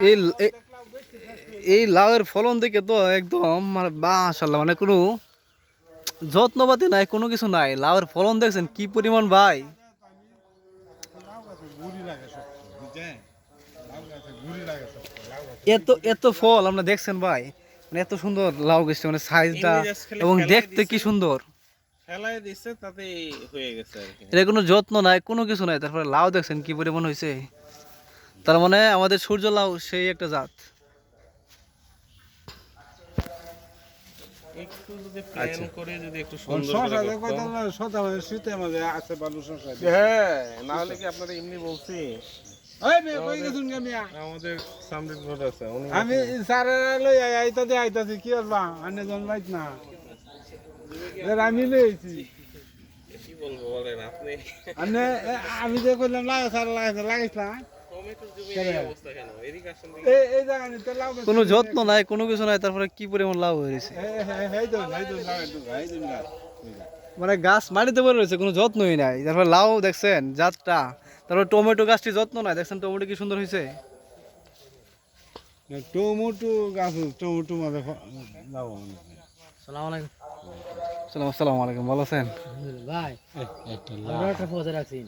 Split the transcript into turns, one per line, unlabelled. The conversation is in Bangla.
এই এই লাউয়ের ফলন দেখে তো একদম মানে মাশাল্লাহ মানে কোনো যত্নপাতি নাই কোনো কিছু নাই। লাউয়ের ফলন দেখছেন কি পরিমাণ ভাই? এত এত ফল আপনারা দেখছেন ভাই? মানে এত সুন্দর লাউ গেছে মানে সাইজটা এবং দেখতে কি সুন্দর। এটা কোনো যত্ন নাই কোনো কিছু নাই। তারপরে লাউ দেখছেন কি পরিমাণ হয়েছে? তার মানে আমাদের সূর্য লাউ সেই একটা জাত।
একটু যদি প্ল্যান করে যদি একটু সুন্দর
শশা
করে
দেখো
করতাম।
তাহলে শশা মানে
হ্যাঁ না হলে কি আপনারা এমনি বলছি?
ওই মেয়ে কই গেছুন কে মিয়া?
আমাদের সামরিক ভোট আছে উনি
আমি আইতাছি কি করবা আনে জন্মাইত না। আমি লইছি আমি যে কইলাম লাগা স্যার লাগাইছে লাগাইছ। না
টমেটোর জমি
কেন?
যত্ন নাই কোনো কিছু নাই তারপরে কি পরিমাণ লাউ হয়েছে। মানে গাছ মাটিতে পড়ে রয়েছে কোনো যত্নই নাই। তারপরে লাউ দেখছেন জাতটা। তারপরে টমেটো গাছটি যত্ন নাই দেখছেন টমেটো কি সুন্দর হয়েছে?
টমেটো গাছ টমেটো মাঝে লাউ
সালাম আলাইকুম। সালাম আসসালামু আলাইকুম ভালো আছেন?
ভাই।
একটা
রাখছি।